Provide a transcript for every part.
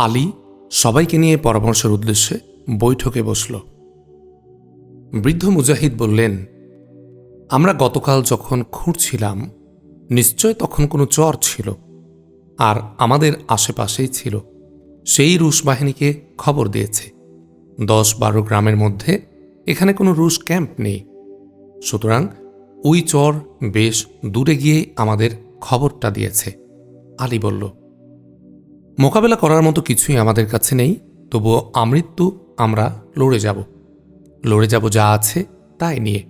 আলী সবাইকে নিয়ে পরামর্শের উদ্দেশ্যে বৈঠকে বসল। বৃদ্ধ মুজাহিদ বললেন, আমরা গতকাল যখন খুঁড়ছিলাম নিশ্চয় তখন কোনো চর ছিল আর আমাদের আশেপাশেই ছিল। সেই রুশ বাহিনীকে খবর দিয়েছে। দশ বারো গ্রামের মধ্যে এখানে কোনো রুশ ক্যাম্প নেই। সুতরাং ওই চর বেশ দূরে গিয়ে আমাদের খবরটা দিয়েছে। আলী বলল মোকাবেলা করার মতো কিছুই আমাদের কাছে নেই, তবুও আমৃত্যু আমরা লড়ে যাব। লড়ে যাব যা আছে তাই নিয়ে।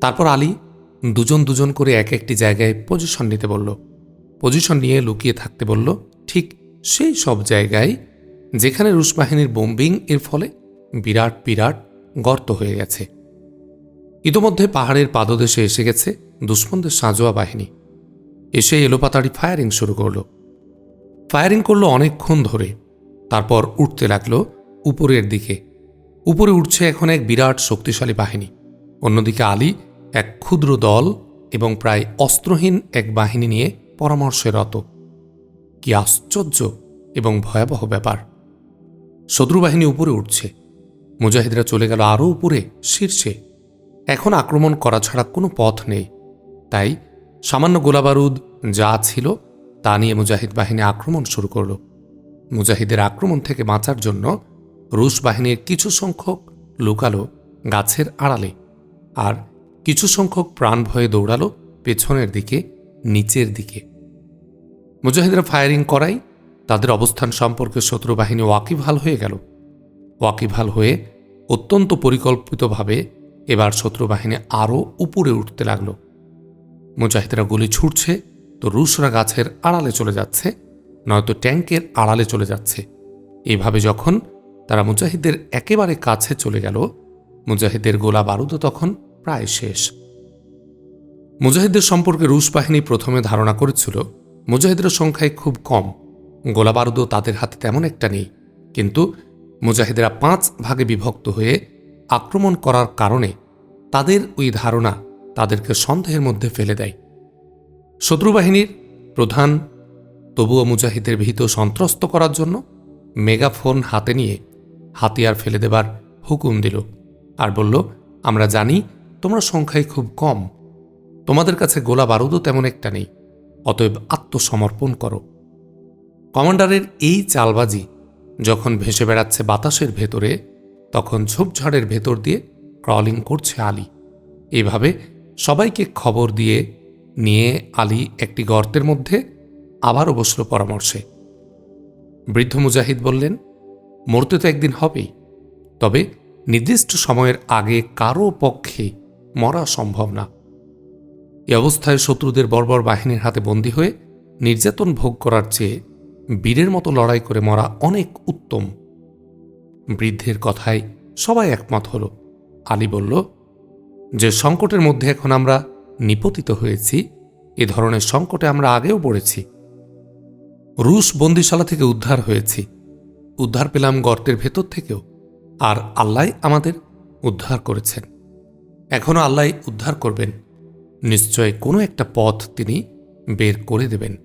তারপর আলী দুজন দুজন করে এক একটি জায়গায় পজিশন নিতে বলল। পজিশন নিয়ে লুকিয়ে থাকতে বলল, ঠিক সেই সব জায়গায় যেখানে রুশ বাহিনীর বোম্বিং এর ফলে বিরাট বিরাট গর্ত হয়ে গেছে। ইতোমধ্যে পাহাড়ের পাদদেশে এসে গেছে দুশ্মনদের সাঁজোয়া বাহিনী। এসে এলোপাতাড়ি ফায়ারিং শুরু করল। ফায়ারিং করল অনেকক্ষণ ধরে। তারপর উঠতে লাগল উপরের দিকে। উপরে উঠছে এখন এক বিরাট শক্তিশালী বাহিনী। অন্যদিকে আলী, এক ক্ষুদ্র দল এবং প্রায় অস্ত্রহীন এক বাহিনী নিয়ে পরামর্শে রত। কি আশ্চর্য এবং ভয়াবহ ব্যাপার। শত্রু বাহিনী উপরে উঠছে। মুজাহিদরা চলে গেল আরও উপরে, শীর্ষে। এখন আক্রমণ করা ছাড়া কোনো পথ নেই। তাই সামান্য গোলাবারুদ যা ছিল তা নিয়ে মুজাহিদ বাহিনী আক্রমণ শুরু করল। মুজাহিদের আক্রমণ থেকে বাঁচার জন্য রুশ বাহিনীর কিছু সংখ্যক লুকালো গাছের আড়ালে আর কিছু সংখ্যক প্রাণ ভয়ে দৌড়ালো পেছনের দিকে, নিচের দিকে। মুজাহিদরা ফায়ারিং করাই তাদের অবস্থান সম্পর্কে শত্রু বাহিনী ওয়াকিবহাল হয়ে গেল। ওয়াকিবহাল হয়ে অত্যন্ত পরিকল্পিতভাবে এবার শত্রু বাহিনী আরও উপরে উঠতে লাগল। মুজাহিদরা গুলি ছুটছে তো রুশরা গাছের আড়ালে চলে যাচ্ছে, নয়তো ট্যাঙ্কের আড়ালে চলে যাচ্ছে। এভাবে যখন তারা মুজাহিদদের একেবারে কাছে চলে গেল, মুজাহিদের গোলা বারুদও তখন প্রায় শেষ। মুজাহিদদের সম্পর্কে রুশ বাহিনী প্রথমে ধারণা করেছিল মুজাহিদের সংখ্যায় খুব কম, গোলা বারুদও তাদের হাতে তেমন একটা নেই। কিন্তু মুজাহিদেরা পাঁচ ভাগে বিভক্ত হয়ে আক্রমণ করার কারণে তাদের ওই ধারণা তাদেরকে সন্দেহের মধ্যে ফেলে দেয়। শত্রুবাহিনীর প্রধান, তবুও মুজাহিদের ভীত সন্ত্রস্ত করার জন্য মেগাফোন হাতে নিয়ে হাতিয়ার ফেলে দেবার হুকুম দিল আর বলল, আমরা জানি তোমরা সংখ্যায় খুব কম। তোমাদের কাছে গোলা বারুদও তেমন একটা নেই। অতএব আত্মসমর্পণ করো। কমান্ডারের এই চালবাজি যখন ভেসে বেড়াচ্ছে বাতাসের ভেতরে, তখন ঝোপঝাড়ের ভেতর দিয়ে ক্রলিং করছে আলী। এভাবে সবাইকে খবর দিয়ে নিয়ে আলী একটি গর্তের মধ্যে আবারও বসল পরামর্শে। বৃদ্ধ মুজাহিদ বললেন, মরতে তো একদিন হবেই, তবে নির্দিষ্ট সময়ের আগে কারও পক্ষে মরা সম্ভব না। এ অবস্থায় শত্রুদের বর্বর বাহিনীর হাতে বন্দী হয়ে নির্যাতন ভোগ করার চেয়ে বীরের মতো লড়াই করে মরা অনেক উত্তম। বৃদ্ধের কথায় সবাই একমত হল। আলী বলল, যে সংকটের মধ্যে এখন আমরা নিপতিত হয়েছি, এ ধরনের সংকটে আমরা আগেও পড়েছি। রুশ বন্দিশালা থেকে উদ্ধার হয়েছি। উদ্ধার পেলাম গর্তের ভেতর থেকেও, আর আল্লাহ আমাদের উদ্ধার করেছেন। এখনও আল্লাহ উদ্ধার করবেন। নিশ্চয় কোনো একটা পথ তিনি বের করে দেবেন।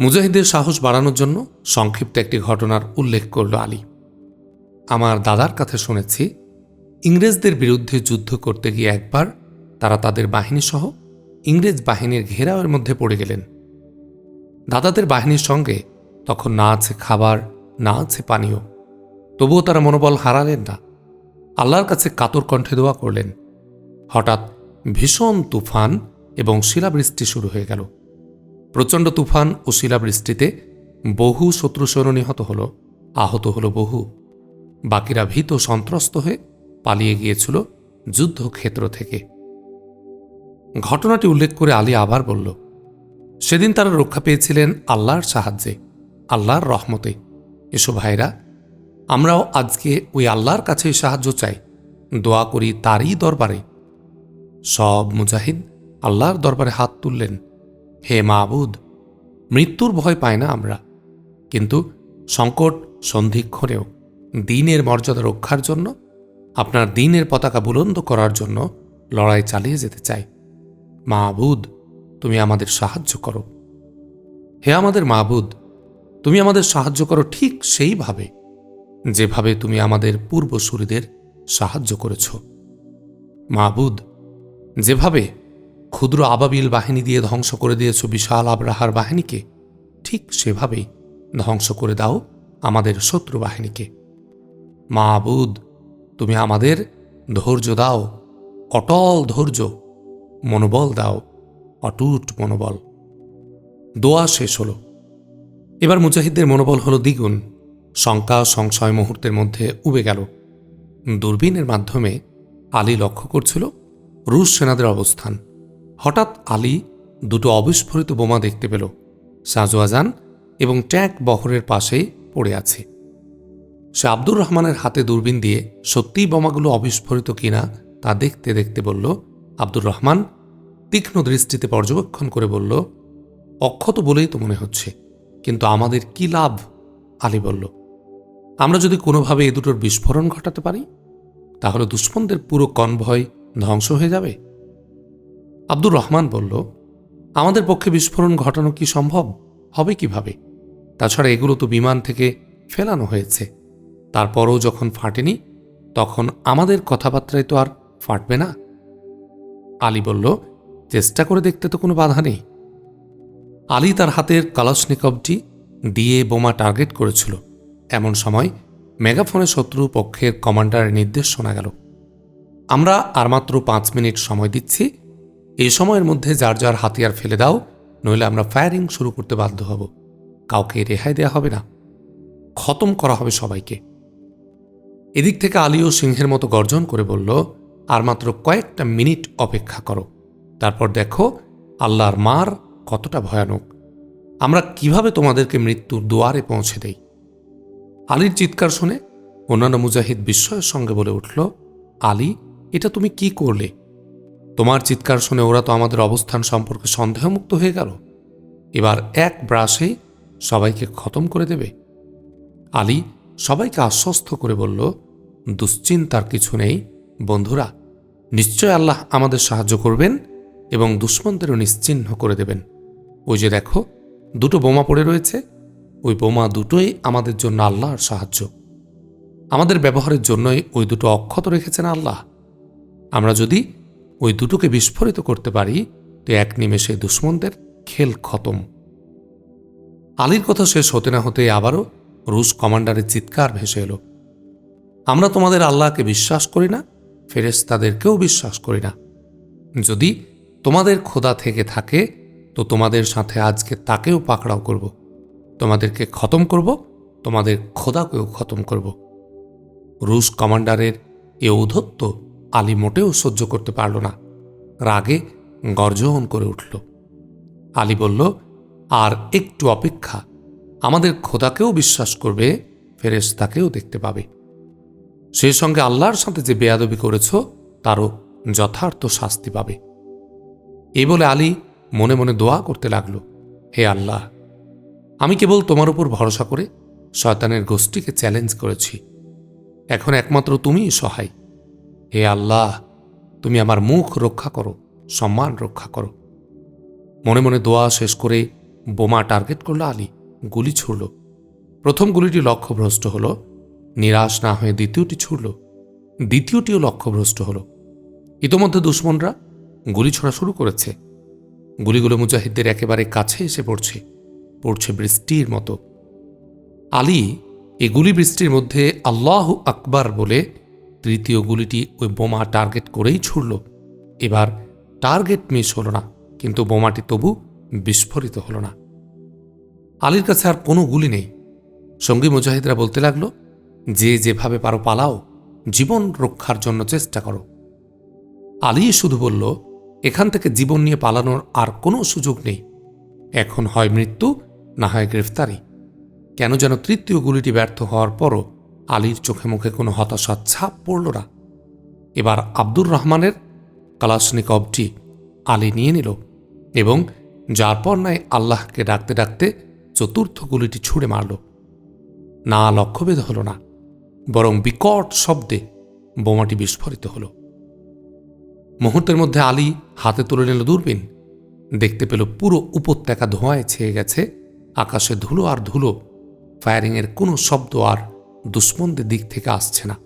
মুজাহিদের সাহস বাড়ানোর জন্য সংক্ষিপ্ত একটি ঘটনার উল্লেখ করল আলী। আমার দাদার কাছে শুনেছি, ইংরেজদের বিরুদ্ধে যুদ্ধ করতে গিয়ে একবার তারা তাদের বাহিনীসহ ইংরেজ বাহিনীর ঘেরাওয়ের মধ্যে পড়ে গেলেন। দাদাদের বাহিনীর সঙ্গে তখন না আছে খাবার, না আছে পানীয়। তবুও তারা মনোবল হারালেন না। আল্লাহর কাছে কাতর কণ্ঠে দোয়া করলেন। হঠাৎ ভীষণ তুফান এবং শিলাবৃষ্টি শুরু হয়ে গেল। প্রচণ্ড তুফান ও শিলাবৃষ্টিতে বহু শত্রু সৈন্য নিহত হল, আহত হল বহু। বাকিরা ভীত সন্ত্রস্ত হয়ে পালিয়ে গিয়েছিল যুদ্ধক্ষেত্র থেকে। ঘটনাটি উল্লেখ করে আলী আবার বলল, সেদিন তারা রক্ষা পেয়েছিলেন আল্লাহর সাহায্যে, আল্লাহর রহমতে। এসো ভাইরা, আমরাও আজকে ওই আল্লাহর কাছেই সাহায্য চাই, দোয়া করি তারই দরবারে। সব মুজাহিদ আল্লাহর দরবারে হাত তুললেন, হে মাহবুদ মৃত্যুর ভয় পায় না আমরা, কিন্তু সংকট সন্ধিক্ষণেও দিনের মর্যাদা রক্ষার জন্য, আপনার দিনের পতাকা বুলন্দ করার জন্য লড়াই চালিয়ে যেতে চাই। মাহবুদ তুমি আমাদের সাহায্য করো। হে আমাদের মাহবুদ তুমি আমাদের সাহায্য করো ঠিক সেইভাবে যেভাবে তুমি আমাদের পূর্বসূরিদের সাহায্য করেছ। মাবুদ, যেভাবে ক্ষুদ্র আবাবিল বাহিনী দিয়ে ধ্বংস করে দিয়েছ বিশাল আবরাহার বাহিনীকে, ঠিক সেভাবেই ধ্বংস করে দাও আমাদের শত্রু বাহিনীকে। মাবুদ, তুমি আমাদের ধৈর্য দাও, অটল ধৈর্য মনোবল, দাও। অটুট মনোবল। দোয়া শেষ হলো। এবার মুজাহিদদের মনোবল হলো দ্বিগুণ। শঙ্কা, সংশয় মুহূর্তের মধ্যে উবে গেল। দূরবীনের মাধ্যমে আলী লক্ষ্য করছিল রুশ সেনাদের অবস্থান। হঠাৎ আলী দুটো অবিস্ফোরিত বোমা দেখতে পেল। শাহজুয়াজান এবং ট্যাঙ্ক বহরের পাশেই পড়ে আছে। সে আব্দুর রহমানের হাতে দূরবীন দিয়ে সত্যিই বোমাগুলো অবিস্ফোরিত কিনা তা দেখতে দেখতে বলল আব্দুর রহমান তীক্ষ্ণ দৃষ্টিতে পর্যবেক্ষণ করে বলল, অক্ষত বলেই তো মনে হচ্ছে, কিন্তু আমাদের কি লাভ? আলী বলল, আমরা যদি কোনোভাবে এ দুটোর বিস্ফোরণ ঘটাতে পারি, তাহলে দুশ্মনদের পুরো কনভয় ধ্বংস হয়ে যাবে? আব্দুর রহমান বলল, আমাদের পক্ষে বিস্ফোরণ ঘটানো কি সম্ভব? হবে কীভাবে? তাছাড়া এগুলো তো বিমান থেকে ফেলানো হয়েছে। তারপরও যখন ফাটেনি, তখন আমাদের কথাবার্তায় তো আর ফাটবে না। আলী বলল, চেষ্টা করে দেখতে তো কোনো বাধা নেই। আলী তার হাতের কালাশনিকবটি দিয়ে বোমা টার্গেট করেছিল। এমন সময় মেগাফোনে শত্রু পক্ষের কমান্ডারের নির্দেশ শোনা গেল, আমরা আর মাত্র পাঁচ মিনিট সময় দিচ্ছি এই সময়ের মধ্যে যার যার হাতিয়ার ফেলে দাও, নইলে আমরা ফায়ারিং শুরু করতে বাধ্য হব। কাউকে রেহাই দেয়া হবে না। খতম করা হবে সবাইকে। এদিক থেকে আলীও সিংহের মতো গর্জন করে বলল আর মাত্র কয়েকটা মিনিট অপেক্ষা করো। তারপর দেখো, আল্লাহর মার কতটা ভয়ানক। আমরা কীভাবে তোমাদেরকে মৃত্যুর দুয়ারে পৌঁছে দেই? আলীর চিৎকার শুনে অন্যান্য মুজাহিদ বিস্ময়ের সঙ্গে বলে উঠল, আলী, এটা তুমি কি করলে? তোমার চিৎকার শুনে ওরা তো আমাদের অবস্থান সম্পর্কে সন্দেহমুক্ত হয়ে গেল। এবার এক ব্রাশেই সবাইকে খতম করে দেবে। আলী সবাইকে আশ্বস্ত করে বলল, দুশ্চিন্তার কিছু নেই, বন্ধুরা নিশ্চয় আল্লাহ আমাদের সাহায্য করবেন এবং দুশ্মনদেরও নিশ্চিহ্ন করে দেবেন। ওই যে দেখো, দুটো বোমা পড়ে রয়েছে। ওই বোমা দুটোই আমাদের জন্য আল্লাহর সাহায্য। আমাদের ব্যবহারের জন্যই ওই দুটো অক্ষত রেখেছেন আল্লাহ। আমরা যদি ওই দুটোকে বিস্ফোরিত করতে পারি, তো এক নিমেষে দুশ্মনদের খেল খতম। আলীর কথা শেষ হতে না হতে আবারও রুশ কমান্ডারের চিৎকার ভেসে এলো। আমরা তোমাদের আল্লাহকে বিশ্বাস করি না ফেরেস তাদেরকেও বিশ্বাস করি না। যদি তোমাদের খোদা থেকে থাকে, তো তোমাদের সাথে আজকে তাকেও পাকড়াও করব। তোমাদেরকে খতম করব, তোমাদের খোদাকেও খতম করব। রুশ কমান্ডারের এ ঔধত্য আলী মোটেও সহ্য করতে পারল না। রাগে গর্জন করে উঠল। আলী বলল, আর একটু অপেক্ষা, আমাদের খোদাকেও বিশ্বাস করবে, ফেরেশতাকেও দেখতে পাবে। সেই সঙ্গে আল্লাহর সাথে যে বেয়াদবি করেছ, তারও যথার্থ শাস্তি পাবে। এই বলে আলী মনে মনে দোয়া করতে লাগল, হে আল্লাহ, আমি কেবল তোমার উপর ভরসা করে শয়তানের গোষ্ঠীকে চ্যালেঞ্জ করেছি। এখন একমাত্র তুমিই সহায়। হে আল্লাহ, তুমি আমার মুখ রক্ষা করো, সম্মান রক্ষা করো। মনে মনে দোয়া শেষ করে বোমা টার্গেট করল আলী, গুলি ছুড়ল। প্রথম গুলিটি লক্ষ্যভ্রষ্ট হল নিরাশ না হয়ে দ্বিতীয়টি ছুড়ল। দ্বিতীয়টিও লক্ষ্যভ্রষ্ট হল। ইতোমধ্যে দুশ্মনরা গুলি ছোড়া শুরু করেছে। গুলিগুলো মুজাহিদদের একেবারে কাছে এসে পড়ছে পড়ছে বৃষ্টির মতো। আলী এই গুলি বৃষ্টির মধ্যে আল্লাহ আকবার বলে তৃতীয় গুলিটি ওই বোমা টার্গেট করেই ছুড়ল। এবার টার্গেট মিস হলো না, কিন্তু বোমাটি তবু বিস্ফোরিত হলো না। আলীর কাছে আর কোনো গুলি নেই। সঙ্গী মুজাহিদরা বলতে লাগল যে যেভাবে পারো পালাও, জীবন রক্ষার জন্য চেষ্টা করো। আলী শুধু বলল, এখান থেকে জীবন নিয়ে পালানোর আর কোনো সুযোগ নেই। এখন হয় মৃত্যু, না হয় গ্রেফতারি। কেন যেন তৃতীয় গুলিটি ব্যর্থ হওয়ার পরও আলীর চোখে মুখে কোনো হতাশার ছাপ পড়ল না। এবার আব্দুর রহমানের কালাসনিকবটি আলী নিয়ে নিল এবং যার পর নাই আল্লাহকে ডাকতে ডাকতে চতুর্থ গুলিটি ছুঁড়ে মারল। না লক্ষ্যভেদ হল না। বরং বিকট শব্দে বোমাটি বিস্ফোরিত হল। মুহূর্তের মধ্যে আলী হাতে তুলে নিল দূরবীন। দেখতে পেল পুরো উপত্যকা ধোঁয়ায় ছেয়ে গেছে। আকাশে ধুলো আর ধুলো, ফায়ারিংয়ের কোনো শব্দ আর দুশ্মনদের দিক থেকে আসছে না।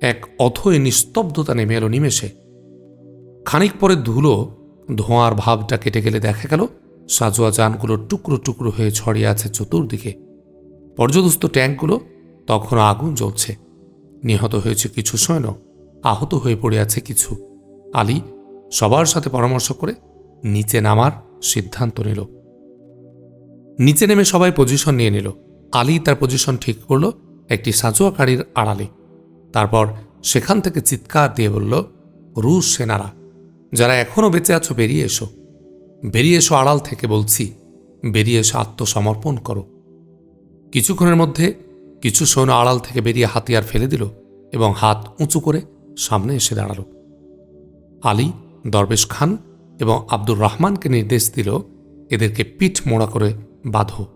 এক অথই নিস্তব্ধতা নেমে এলো নিমেষে। খানিক পরে ধুলো ধোঁয়ার ভাবটা কেটে গেলে দেখা গেল সাজোয়া যানগুলো টুকরো টুকরো হয়ে ছড়িয়ে আছে চতুর্দিকে। পর্যদস্ত ট্যাঙ্কগুলো তখন আগুন জ্বলছে। নিহত হয়েছে কিছু সৈন্য, আহত হয়ে পড়ে আছে কিছু। আলী সবার সাথে পরামর্শ করে নিচে নামার সিদ্ধান্ত নিল। নিচে নেমে সবাই পজিশন নিয়ে নিল। আলী তার পজিশন ঠিক করল একটি সাজোয়া গাড়ির আড়ালে। তারপর সেখান থেকে চিৎকার দিয়ে বলল, রুশ সেনারা, যারা এখনও বেঁচে আছো, বেরিয়ে এসো। বেরিয়ে এসো আড়াল থেকে বলছি, বেরিয়ে এসে আত্মসমর্পণ করো। কিছুক্ষণের মধ্যে কিছু সৈন্য আড়াল থেকে বেরিয়ে হাতিয়ার ফেলে দিল এবং হাত উঁচু করে সামনে এসে দাঁড়াল। আলী, দরবেশ খান এবং আব্দুর রহমানকে নির্দেশ দিল এদেরকে পিঠ মোড়া করে বাঁধো।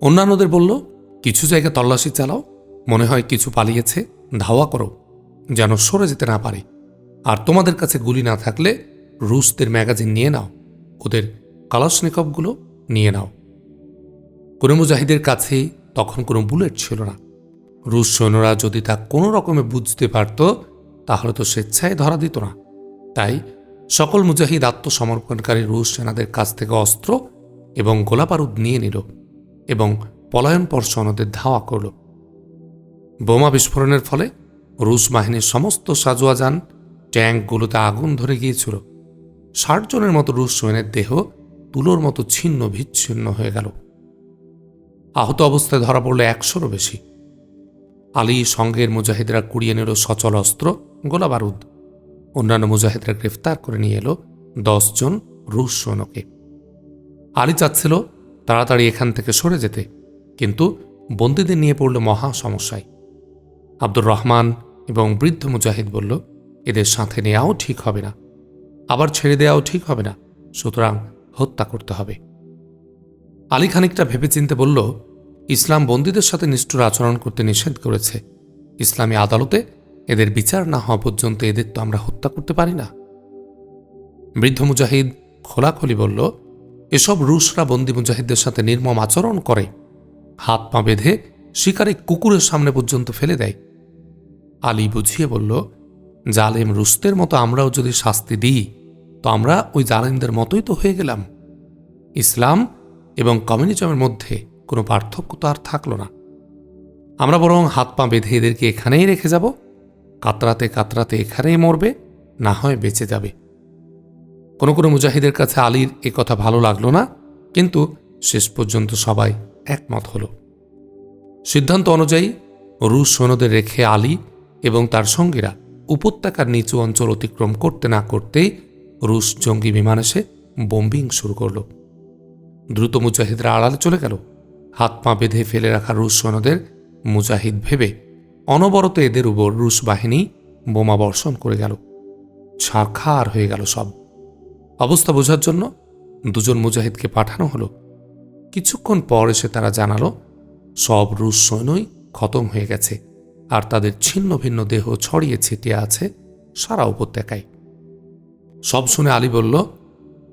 অন্যান্যদের বলল, কিছু জায়গা তল্লাশি চালাও, মনে হয় কিছু পালিয়েছে, ধাওয়া করো, যেন সরে যেতে না পারে। আর তোমাদের কাছে গুলি না থাকলে রুশদের ম্যাগাজিন নিয়ে নাও, ওদের কালাশনিকবগুলো নিয়ে নাও। কোনো মুজাহিদের কাছে তখন কোনো বুলেট ছিল না। রুশ সৈন্যরা যদি তা কোনো রকমে বুঝতে পারত, তাহলে তো স্বেচ্ছায় ধরা দিত না। তাই সকল মুজাহিদ আত্মসমর্পণকারী রুশ সেনাদের কাছ থেকে অস্ত্র এবং গোলাবারুদ নিয়ে নিল এবং পলায়নপর সনদের ধাওয়া করল। বোমা বিস্ফোরণের ফলে রুশ বাহিনীর সমস্ত সাজোয়া যান ট্যাঙ্কগুলোতে আগুন ধরে গিয়েছিল। ষাট জনের মতো রুশ সৈন্যের দেহ তুলোর মতো ছিন্ন বিচ্ছিন্ন হয়ে গেল। আহত অবস্থায় ধরা পড়ল একশোরও বেশি। আলী, সঙ্গের মুজাহিদরা কুড়িয়ে নিল সচল অস্ত্র, গোলা বারুদ। অন্যান্য মুজাহিদরা গ্রেফতার করে নিয়ে এলো জন রুশ সৈন্যকে। আলী চাচ্ছিল তাড়াতাড়ি এখান থেকে সরে যেতে, কিন্তু বন্দীদের নিয়ে পড়ল মহা সমস্যায়। আব্দুর রহমান এবং বৃদ্ধ মুজাহিদ বলল, এদের সাথে নেওয়াও ঠিক হবে না। আবার ছেড়ে দেওয়াও ঠিক হবে না। সুতরাং হত্যা করতে হবে। আলী খানিকটা ভেবেচিন্তে বলল, ইসলাম বন্দীদের সাথে নিষ্ঠুর আচরণ করতে নিষেধ করেছে। ইসলামী আদালতে এদের বিচার না হওয়া পর্যন্ত এদের তো আমরা হত্যা করতে পারি না। বৃদ্ধ মুজাহিদ খোলাখলি বলল, এসব রুশরা বন্দি মুজাহিদদের সাথে নির্মম আচরণ করে। হাত পা বেঁধে শিকারে কুকুরের সামনে পর্যন্ত ফেলে দেয়। আলী বুঝিয়ে বলল, জালেম রুস্তের মতো আমরাও যদি শাস্তি দিই, তো আমরা ওই জালেমদের মতোই তো হয়ে গেলাম। ইসলাম এবং কমিউনিজমের মধ্যে কোনো পার্থক্য তো আর থাকল না। আমরা বরং হাত পা বেঁধে এদেরকে এখানেই রেখে যাব, কাতরাতে কাতরাতে এখানেই মরবে, না হয় বেঁচে যাবে। কোনো কোনো মুজাহিদের কাছে আলীর এ কথা ভালো লাগল না, কিন্তু শেষ পর্যন্ত সবাই একমত হল। সিদ্ধান্ত অনুযায়ী রুশ সৈন্যদের রেখে আলী এবং তার সঙ্গীরা উপত্যকার নিচু অঞ্চল অতিক্রম করতে না করতেই রুশ জঙ্গি বিমান এসে বোম্বিং শুরু করল। দ্রুত মুজাহিদরা আড়ালে চলে গেল। হাত পা বেঁধে ফেলে রাখা রুশ সৈন্যদের মুজাহিদ ভেবে অনবরত এদের উপর রুশ বাহিনী বোমা বর্ষণ করে গেল। ছাড়খার হয়ে গেল সব। অবস্থা বোঝার জন্য দুজন মুজাহিদকে পাঠানো হলো। কিছুক্ষণ পর এসে তারা জানালো, সব রুশ সৈন্যই খতম হয়ে গেছে আর তাদের ছিন্ন ভিন্ন দেহ ছড়িয়ে ছিটিয়ে আছে সারা উপত্যকায়। সব শুনে আলী বলল,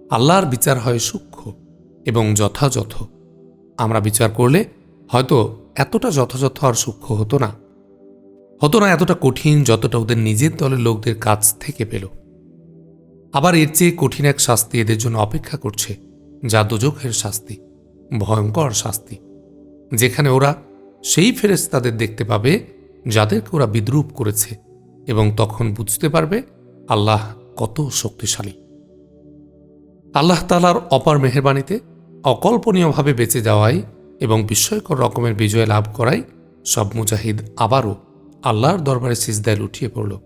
আল্লাহর বিচার হয় সূক্ষ্ম এবং যথাযথ। আমরা বিচার করলে হয়তো এতটা যথাযথ আর সূক্ষ্ম হতো না। হতো না এতটা কঠিন যতটা ওদের নিজের দলের লোকদের কাছ থেকে পেল। আবার এর চেয়ে কঠিন এক শাস্তি এদের জন্য অপেক্ষা করছে, যা দুজখের শাস্তি, ভয়ঙ্কর শাস্তি। যেখানে ওরা সেই ফেরেস তাদের দেখতে পাবে, যাদেরকে ওরা বিদ্রুপ করেছে, এবং তখন বুঝতে পারবে আল্লাহ কত শক্তিশালী। আল্লাহ তালার অপার মেহরবানিতে অকল্পনীয়ভাবে বেঁচে যাওয়াই এবং বিস্ময়কর রকমের বিজয় লাভ করাই সব মুজাহিদ আবারও আল্লাহর দরবারে সিজদায় লুটিয়ে পড়ল।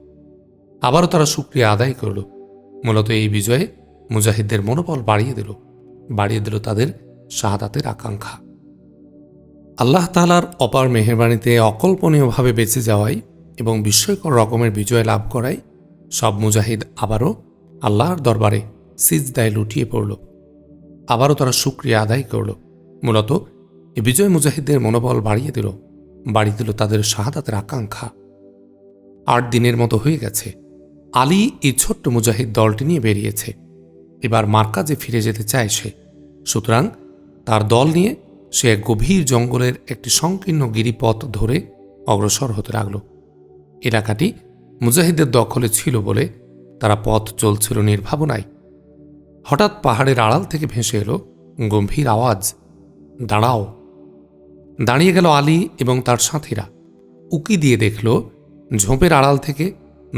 আবারও তারা সুক্রিয়া আদায় করল। মূলত এই বিজয়ে মুজাহিদদের মনোবল বাড়িয়ে দিল বাড়িয়ে দিল তাদের শাহাদাতের আকাঙ্ক্ষা। আল্লাহ তালার অপার মেহরবানিতে অকল্পনীয়ভাবে বেঁচে যাওয়াই এবং বিস্ময়কর রকমের বিজয় লাভ করাই সব মুজাহিদ আবারও আল্লাহর দরবারে সিজদায় লুটিয়ে পড়ল। আবারও তারা সুক্রিয়া আদায় করল। মূলত বিজয় মুজাহিদদের মনোবল বাড়িয়ে দিল বাড়িয়ে দিল তাদের শাহাদাতের আকাঙ্ক্ষা। আট দিনের মতো হয়ে গেছে। আলী এই ছোট্ট মুজাহিদ দলটি নিয়ে বেরিয়েছে। এবার মার্কাজে ফিরে যেতে চায় সে। সুতরাং তার দল নিয়ে সে এক গভীর জঙ্গলের একটি সংকীর্ণ গিরিপথ ধরে অগ্রসর হতে লাগল। এলাকাটি মুজাহিদের দখলে ছিল বলে তারা পথ চলছিল নির্ভাবনায়। হঠাৎ পাহাড়ের আড়াল থেকে ভেসে এলো গম্ভীর আওয়াজ। দাঁড়াও। দাঁড়িয়ে গেল আলী এবং তার সাথীরা। উকি দিয়ে দেখল ঝোপের আড়াল থেকে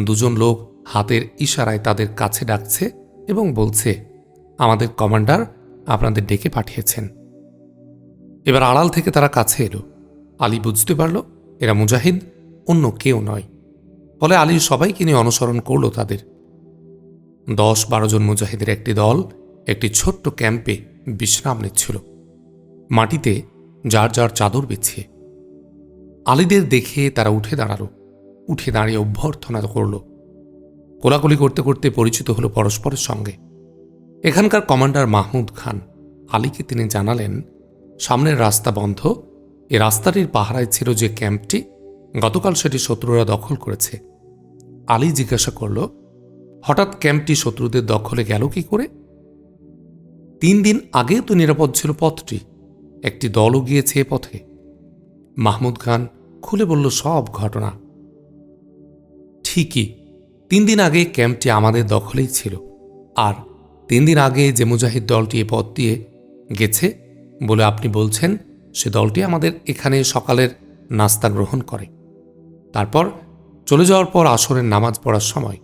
দুজন লোক হাতের ইশারায় তাদের কাছে ডাকছে এবং বলছে, আমাদের কমান্ডার আপনাদের ডেকে পাঠিয়েছেন। এবার আড়াল থেকে তারা কাছে এলো। আলী বুঝতে পারল, এরা মুজাহিদ, অন্য কেউ নয়। ফলে আলী সবাইকে নিয়ে অনুসরণ করল তাদের। দশ বারো জন মুজাহিদের একটি দল একটি ছোট্ট ক্যাম্পে বিশ্রাম নিচ্ছিল। মাটিতে যার যার চাদর বিছিয়ে। আলীদের দেখে তারা উঠে দাঁড়াল, উঠে দাঁড়িয়ে অভ্যর্থনা করল। কোলাকুলি করতে করতে পরিচিত হলো পরস্পরের সঙ্গে। এখানকার কমান্ডার মাহমুদ খান আলীকে তিনি জানালেন, সামনের রাস্তা বন্ধ, এ রাস্তাটির পাহারায় ছিল যে ক্যাম্পটি, গতকাল সেটি শত্রুরা দখল করেছে। আলী জিজ্ঞাসা করল হঠাৎ ক্যাম্পটি শত্রুদের দখলে গেল কি করে? তিন দিন আগেও তো নিরাপদ ছিল পথটি। একটি দলও গিয়েছে এ পথে। মাহমুদ খান খুলে বলল, সব ঘটনা। ঠিকই। তিন দিন আগে ক্যাম্পটি আমাদের দখলেই ছিল। আর তিন দিন আগে যে মুজাহিদ দলটি এ পথ দিয়ে গেছে বলে আপনি বলছেন, সে দলটি আমাদের এখানে সকালের নাস্তা গ্রহণ করে। তারপর চলে যাওয়ার পর আসরের নামাজ পড়ার সময়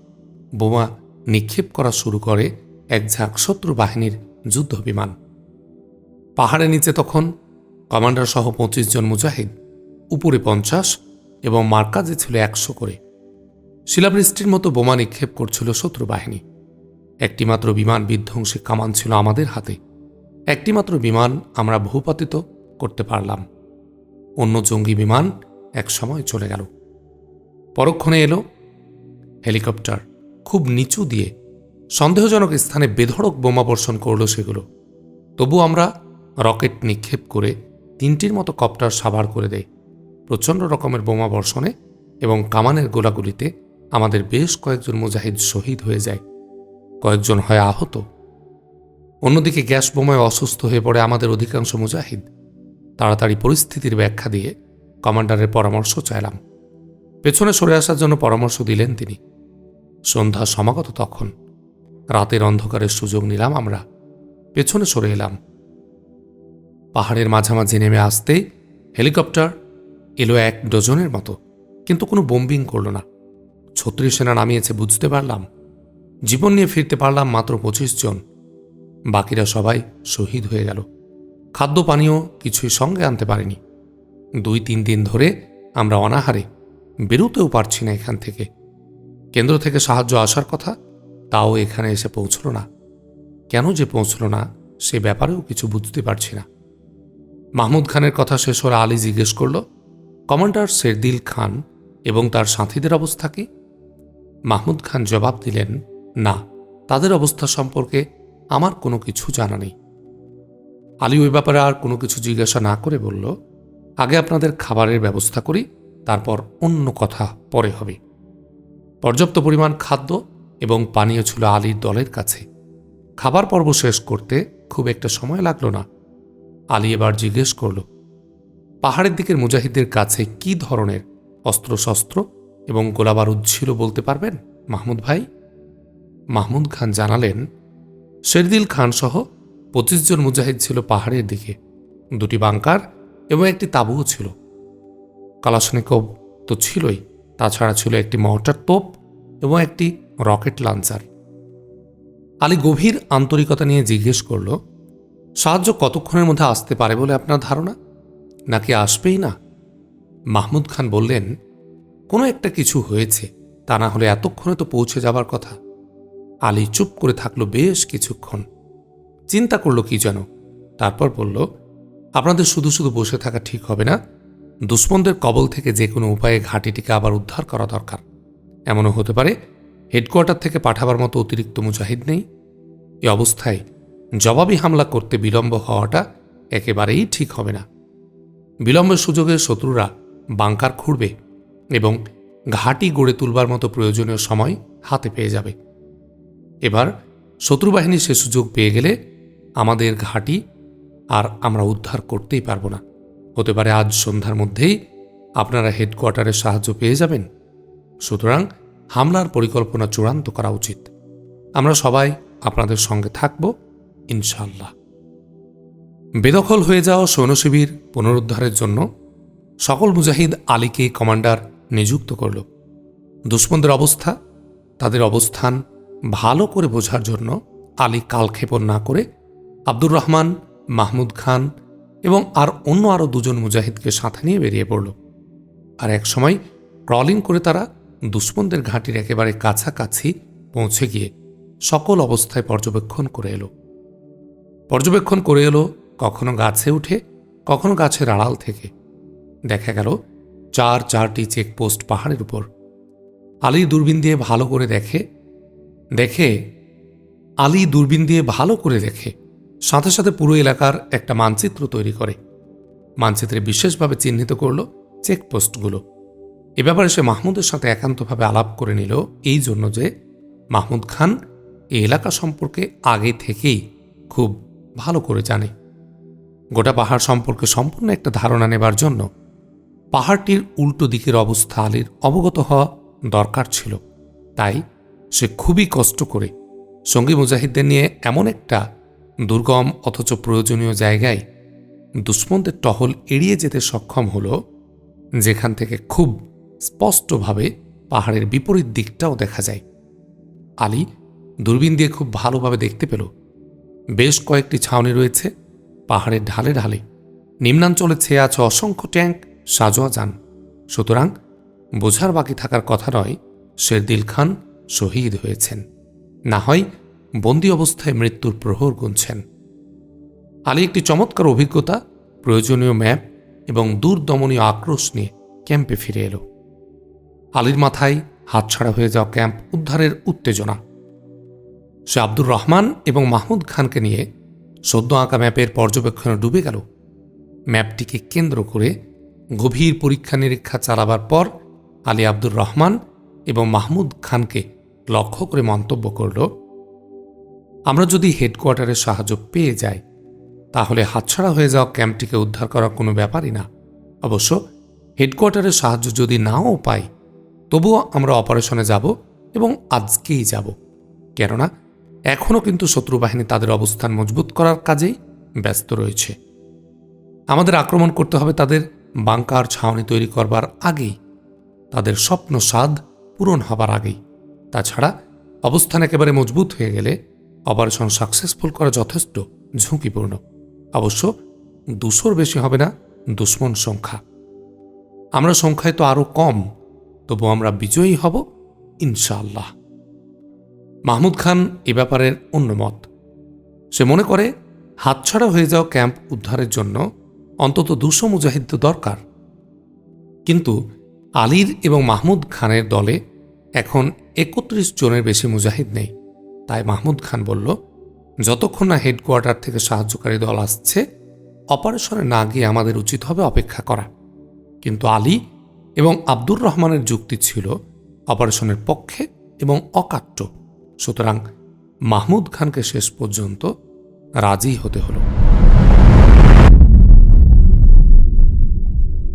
বোমা নিক্ষেপ করা শুরু করে এক ঝাঁক শত্রু বাহিনীর যুদ্ধ বিমান পাহাড়ের নিচে তখন কমান্ডার সহ পঁচিশ জন মুজাহিদ, উপরে পঞ্চাশ এবং মার্কাজে ছিল একশো করে। শিলাবৃষ্টির মতো বোমা নিক্ষেপ করছিল শত্রু বাহিনী। একটিমাত্র বিমান বিধ্বংসী কামান ছিল আমাদের হাতে। একটিমাত্র বিমান আমরা ভূপাতিত করতে পারলাম। অন্য জঙ্গি বিমান এক সময় চলে গেল। পরক্ষণে এলো হেলিকপ্টার। খুব নিচু দিয়ে সন্দেহজনক স্থানে বেধড়ক বোমা বর্ষণ করল সেগুলো। তবু আমরা রকেট নিক্ষেপ করে তিনটির মতো কপ্টার সাভার করে দেয় প্রচণ্ড রকমের বোমা বর্ষণে এবং কামানের গোলাগুলিতে আমাদের বেশ কয়েকজন মুজাহিদ শহীদ হয়ে যায়। কয়েকজন হয় আহত। অন্যদিকে গ্যাস বোমায় অসুস্থ হয়ে পড়ে আমাদের অধিকাংশ মুজাহিদ। তাড়াতাড়ি পরিস্থিতির ব্যাখ্যা দিয়ে কমান্ডারের পরামর্শ চাইলাম। পেছনে সরে আসার জন্য পরামর্শ দিলেন তিনি। সন্ধ্যা সমাগত তখন। রাতের অন্ধকারের সুযোগ নিলাম আমরা। পেছনে সরে এলাম। পাহাড়ের মাঝামাঝি নেমে আসতে হেলিকপ্টার এলো এক ডজনের মতো, কিন্তু কোনো বোম্বিং করল না। ছত্রিশ সেনা নামিয়েছে, বুঝতে পারলাম। জীবন নিয়ে ফিরতে পারলাম মাত্র পঁচিশ জন। বাকিরা সবাই শহীদ হয়ে গেল। খাদ্য পানীয় কিছুই সঙ্গে আনতে পারিনি। দুই তিন দিন ধরে আমরা অনাহারে, বেরোতেও পারছি না এখান থেকে। কেন্দ্র থেকে সাহায্য আসার কথা? তাও এখানে এসে পৌঁছল না। কেন যে পৌঁছল না, সে ব্যাপারেও কিছু বুঝতে পারছি না। মাহমুদ খানের কথা শেষ হলে আলী জিজ্ঞেস করল, কমান্ডার শেরদিল খান এবং তার সাথীদের অবস্থা কি? মাহমুদ খান জবাব দিলেন, না, তাদের অবস্থা সম্পর্কে আমার কোনো কিছু জানা নেই। আলী ওই ব্যাপারে আর কোনো কিছু জিজ্ঞাসা না করে বলল, আগে আপনাদের খাবারের ব্যবস্থা করি, তারপর অন্য কথা পরে হবে। পর্যাপ্ত পরিমাণ খাদ্য এবং পানীয় ছিল আলীর দলের কাছে। খাবার পর্ব শেষ করতে খুব একটা সময় লাগল না। আলী এবার জিজ্ঞেস করল, পাহাড়ের দিকের মুজাহিদদের কাছে কি ধরনের অস্ত্রশস্ত্র এবং গোলাবারুদ ছিল বলতে পারবেন, মাহমুদ ভাই? মাহমুদ খান জানালেন, শেরদিল খান সহ পঁচিশ জন মুজাহিদ ছিল পাহাড়ের দিকে। দুটি বাংকার এবং একটি তাঁবুও ছিল। কালাশনিকব তো ছিলই। তাছাড়া ছিল একটি মর্টার তোপ এবং একটি রকেট লঞ্চার। আলী গভীর আন্তরিকতা নিয়ে জিজ্ঞেস করল, সাহায্য কতক্ষণের মধ্যে আসতে পারে বলে আপনার ধারণা? নাকি আসবেই না? মাহমুদ খান বললেন, কোনো একটা কিছু হয়েছে, তা না হলে এতক্ষণে তো পৌঁছে যাবার কথা। আলী চুপ করে থাকল বেশ কিছুক্ষণ। চিন্তা করল কি যেন, তারপর বলল, আপনাদের শুধু শুধু বসে থাকা ঠিক হবে না দুশ্মনদের কবল থেকে যে কোনো উপায়ে ঘাঁটিটিকে আবার উদ্ধার করা দরকার। এমনও হতে পারে, হেডকোয়ার্টার থেকে পাঠাবার মতো অতিরিক্ত মুজাহিদ নেই। এ অবস্থায় জবাবি হামলা করতে বিলম্ব হওয়াটা একেবারেই ঠিক হবে না। বিলম্বের সুযোগে শত্রুরা বাংকার খুঁড়বে এবং ঘাঁটি গড়ে তুলবার মতো প্রয়োজনীয় সময় হাতে পেয়ে যাবে। এবার শত্রুবাহিনী সে সুযোগ পেয়ে গেলে আমাদের ঘাঁটি আর আমরা উদ্ধার করতেই পারব না। হতে পারে আজ সন্ধ্যার মধ্যেই আপনারা হেডকোয়ার্টারের সাহায্য পেয়ে যাবেন। সুতরাং হামলার পরিকল্পনা চূড়ান্ত করা উচিত। আমরা সবাই আপনাদের সঙ্গে থাকব ইনশাল্লাহ বেদখল হয়ে যাওয়া সৈন্যশিবির পুনরুদ্ধারের জন্য সকল মুজাহিদ আলীকে কমান্ডার নিযুক্ত করল। দুশ্মনদের অবস্থা, তাদের অবস্থান ভালো করে বোঝার জন্য আলী কালক্ষেপণ না করে আব্দুর রহমান, মাহমুদ খান এবং আর অন্য আরও দুজন মুজাহিদকে সাথে নিয়ে বেরিয়ে পড়ল। আর এক সময় ক্রলিং করে তারা দুশ্মনদের ঘাঁটির একেবারে কাছাকাছি পৌঁছে গিয়ে সকল অবস্থায় পর্যবেক্ষণ করে এলো। পর্যবেক্ষণ করে এলো কখনো গাছে উঠে, কখনো গাছের আড়াল থেকে। দেখা গেল চার চারটি চেকপোস্ট পাহাড়ের উপর। আলী দূরবীন দিয়ে ভালো করে দেখে দেখে, আলী দূরবীন দিয়ে ভালো করে দেখে সাথে সাথে পুরো এলাকার একটা মানচিত্র তৈরি করে। মানচিত্রে বিশেষভাবে চিহ্নিত করল চেকপোস্টগুলো। এ ব্যাপারে সে মাহমুদের সাথে একান্তভাবে আলাপ করে নিল এই জন্য যে মাহমুদ খান এই এলাকা সম্পর্কে আগে থেকেই খুব ভালো করে জানে। গোটা পাহাড় সম্পর্কে সম্পূর্ণ একটা ধারণা নেবার জন্য পাহাড়টির উল্টো দিকের অবস্থা আলীর অবগত হওয়া দরকার ছিল। তাই সে খুবই কষ্ট করে সঙ্গী মুজাহিদদের নিয়ে এমন একটা দুর্গম অথচ প্রয়োজনীয় জায়গায় দুশ্মনদের টহল এড়িয়ে যেতে সক্ষম হল, যেখান থেকে খুব স্পষ্টভাবে পাহাড়ের বিপরীত দিকটাও দেখা যায়। আলী দূরবীন দিয়ে খুব ভালোভাবে দেখতে পেল। বেশ কয়েকটি ছাউনি রয়েছে, পাহাড়ের ঢালে ঢালে। নিম্নাঞ্চলে ছেয়ে আছে অসংখ্য ট্যাঙ্ক, সাজোয়া যান। সুতরাং বোঝার বাকি থাকার কথা নয়, শেরদিল খান শহীদ হয়েছেন। না হয় বন্দি অবস্থায় মৃত্যুর প্রহর গুনছেন। আলী একটি চমৎকার অভিজ্ঞতা, প্রয়োজনীয় ম্যাপ এবং দূরদমনীয় আক্রোশ নিয়ে ক্যাম্পে ফিরে এলো। আলীর মাথায় হাতছাড়া হয়ে যাওয়া ক্যাম্প উদ্ধারের উত্তেজনা। সে আব্দুর রহমান এবং মাহমুদ খানকে নিয়ে সদ্য আঁকা ম্যাপের পর্যবেক্ষণে ডুবে গেল। ম্যাপটিকে কেন্দ্র করে গভীর পরীক্ষা নিরীক্ষা চালাবার পর আলী আব্দুর রহমান এবং মাহমুদ খানকে লক্ষ্য করে মন্তব্য করল আমরা যদি হেডকোয়ার্টারের সাহায্য পেয়ে যাই, তাহলে হাতছাড়া হয়ে যাওয়া ক্যাম্পটিকে উদ্ধার করার কোনো ব্যাপারই না। অবশ্য হেডকোয়ার্টারের সাহায্য যদি নাও পাই, তবুও আমরা অপারেশনে যাব এবং আজকেই যাব। কেননা, এখনও কিন্তু শত্রু বাহিনী তাদের অবস্থান মজবুত করার কাজেই ব্যস্ত রয়েছে। আমাদের আক্রমণ করতে হবে তাদের বাংকার ছাউনি তৈরি করবার আগেই। তাদের স্বপ্ন স্বাদ পূরণ হবার আগেই। তাছাড়া অবস্থান একেবারে মজবুত হয়ে গেলে অপারেশন সাকসেসফুল করা যথেষ্ট ঝুঁকিপূর্ণ, অবশ্য দুশোর বেশি হবে না দুশ্মন সংখ্যা। আমরা সংখ্যায় তো আরও কম তবু আমরা বিজয়ী হব ইনশাআল্লাহ। মাহমুদ খান এ ব্যাপারের অন্য মত। সে মনে করে, হাতছাড়া হয়ে যাওয়া ক্যাম্প উদ্ধারের জন্য অন্তত দুশো মুজাহিদ দরকার। কিন্তু আলীর এবং মাহমুদ খানের দলে এখন একত্রিশ জনের বেশি মুজাহিদ নেই। তাই মাহমুদ খান বলল, যতক্ষণ না হেডকোয়ার্টার থেকে সাহায্যকারী দল আসছে, অপারেশনে না গিয়ে আমাদের উচিত হবে অপেক্ষা করা। কিন্তু আলী এবং আব্দুর রহমানের যুক্তি ছিল অপারেশনের পক্ষে এবং অকাট্য। সুতরাং মাহমুদ খানকে শেষ পর্যন্ত রাজি হতে হলো।